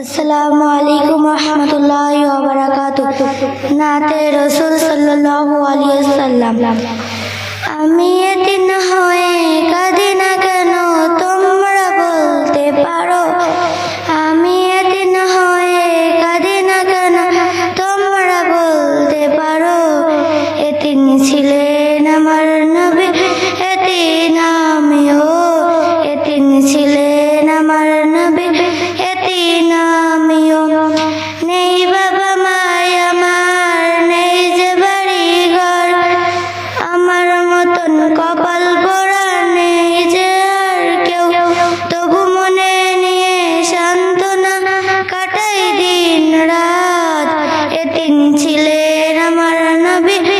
আসসালামু আলাইকুম রহমতুল্লাহ ওবরাকাত নাতে রসুল সাল্লাল্লাহু আলাইহি ওয়াসাল্লাম। আমি এদিন হয়ে কাঁদি কেন, তোমরা বলতে পারো। আমি এদিন হয়ে কাঁদি কেন, তোমরা বলতে পারো। এদিন ছিলেন আমার নবী এতিন আমিও এদিন ছিলেন আমার নবী। Amen.